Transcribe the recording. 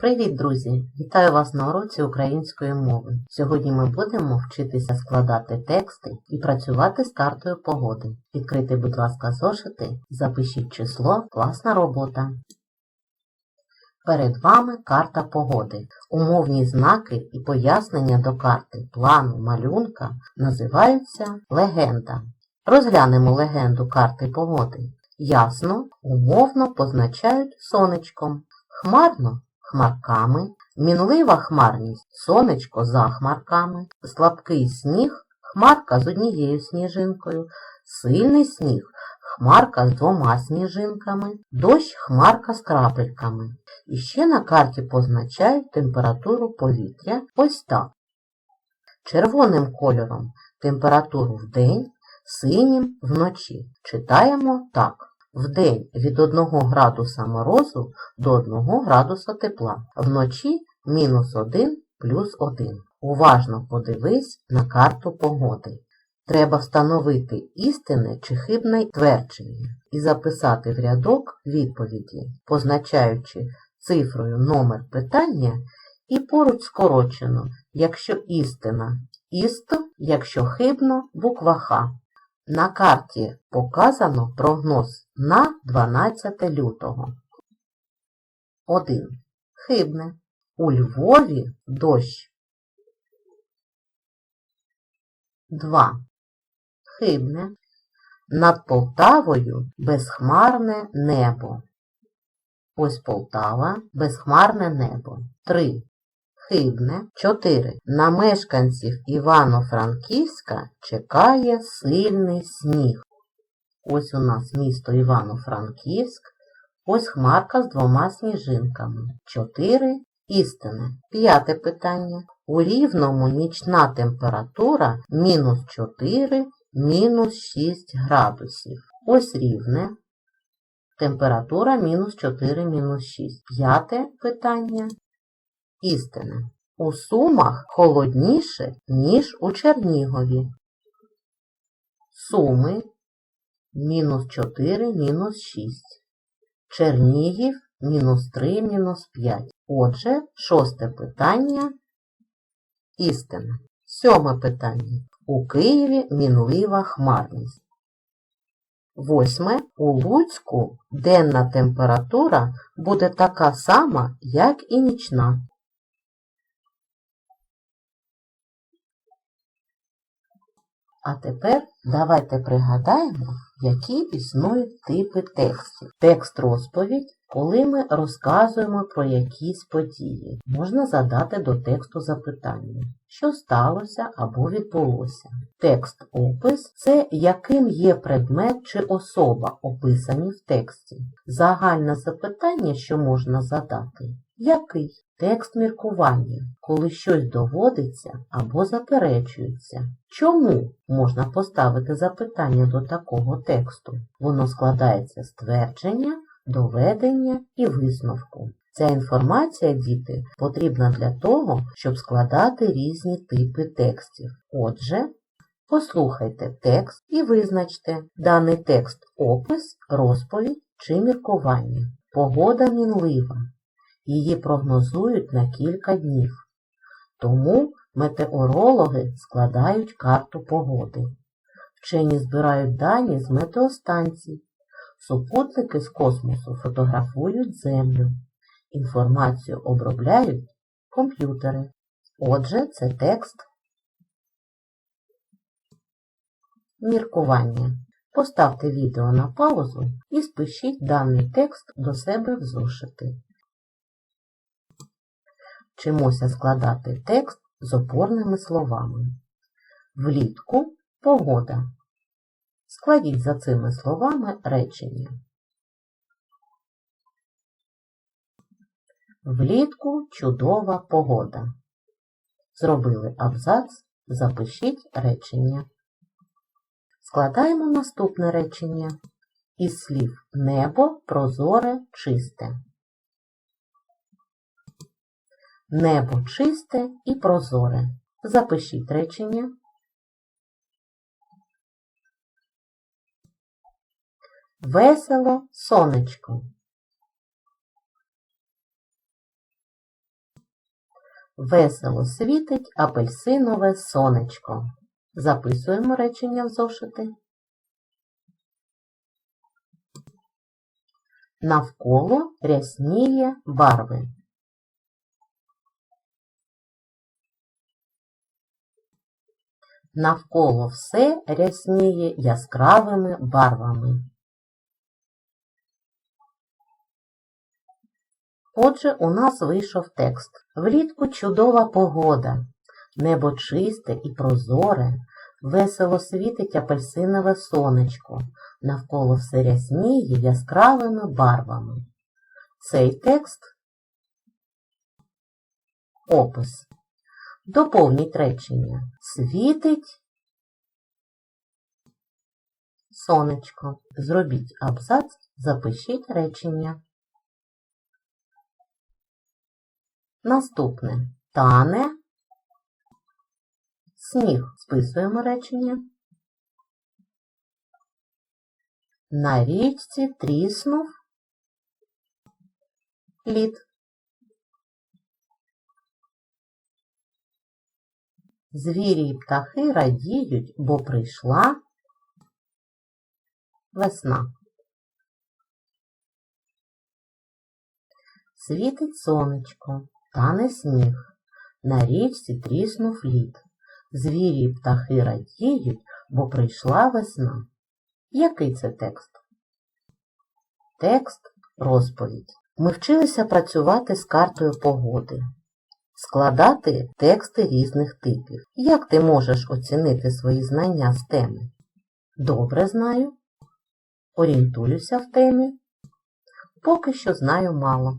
Привіт, друзі! Вітаю вас на уроці української мови. Сьогодні ми будемо вчитися складати тексти і працювати з картою погоди. Відкрийте, будь ласка, зошити, запишіть число, класна робота. Перед вами карта погоди. Умовні знаки і пояснення до карти, плану, малюнка називаються легенда. Розглянемо легенду карти погоди. Ясно, умовно позначають сонечком, хмарно хмарками, мінлива хмарність сонечко за хмарками, слабкий сніг хмарка з однією сніжинкою, сильний сніг хмарка з двома сніжинками, дощ хмарка з крапельками. І ще на карті позначають температуру повітря ось так. Червоним кольором температуру вдень, синім вночі. Читаємо так. Вдень від 1 градуса морозу до 1 градуса тепла. Вночі мінус 1 плюс 1. Уважно подивись на карту погоди. Треба встановити істинне чи хибне твердження і записати в рядок відповіді, позначаючи цифрою номер питання і поруч скорочено, якщо істина істо, якщо хибно буква Х. На карті показано прогноз на 12 лютого. 1. Хибне. У Львові дощ. 2. Хибне. Над Полтавою безхмарне небо. Ось Полтава, безхмарне небо. 3. Хибне. 4. На мешканців Івано-Франківська чекає сильний сніг. Ось у нас місто Івано-Франківськ. Ось хмарка з двома сніжинками. 4. Істини. П'яте питання. У рівному нічна температура мінус 4, мінус 6 градусів. Ось рівне. Температура мінус 4, мінус 6. П'яте питання. Істина. У Сумах холодніше, ніж у Чернігові. Суми мінус 4, мінус 6. Чернігів мінус 3, мінус 5. Отже, шосте питання істина. Сьоме питання. У Києві мінлива хмарність. Восьме. У Луцьку денна температура буде така сама, як і нічна. А тепер давайте пригадаємо, які існують типи текстів. Текст розповідь, коли ми розказуємо про якісь події. Можна задати до тексту запитання, що сталося або відбулося. Текст опис це яким є предмет чи особа, описані в тексті. Загальне запитання, що можна задати. Який? Текст міркування, коли щось доводиться або заперечується. Чому можна поставити запитання до такого тексту? Воно складається з твердження, доведення і висновку. Ця інформація, діти, потрібна для того, щоб складати різні типи текстів. Отже, послухайте текст і визначте даний текст опис, розповідь чи міркування. Погода мінлива. Її прогнозують на кілька днів. Тому метеорологи складають карту погоди. Вчені збирають дані з метеостанцій. Супутники з космосу фотографують Землю. Інформацію обробляють комп'ютери. Отже, це текст міркування. Поставте відео на паузу і спишіть даний текст до себе в зошити. Вчимося складати текст з опорними словами. Влітку погода. Складіть за цими словами речення. Влітку чудова погода. Зробили абзац, запишіть речення. Складаємо наступне речення. Із слів небо прозоре чисте. Небо чисте і прозоре. Запишіть речення. Весело сонечко. Весело світить апельсинове сонечко. Записуємо речення в зошити. Навколо рясніє барви. Навколо все рясніє яскравими барвами. Отже, у нас вийшов текст. Влітку чудова погода, небо чисте і прозоре, весело світить апельсинове сонечко, навколо все рясніє яскравими барвами. Цей текст опис. Доповніть речення. Світить сонечко. Зробіть абзац, запишіть речення. Наступне. Тане. Сніг. Списуємо речення. На річці тріснув лід. Звірі й птахи радіють, бо прийшла весна. Світить сонечко, тане сніг, на річці тріснув лід. Звірі й птахи радіють, бо прийшла весна. Який це текст? Текст розповідь. Ми вчилися працювати з картою погоди, складати тексти різних типів. Як ти можеш оцінити свої знання з теми? Добре знаю. Орієнтуюся в темі. Поки що знаю мало.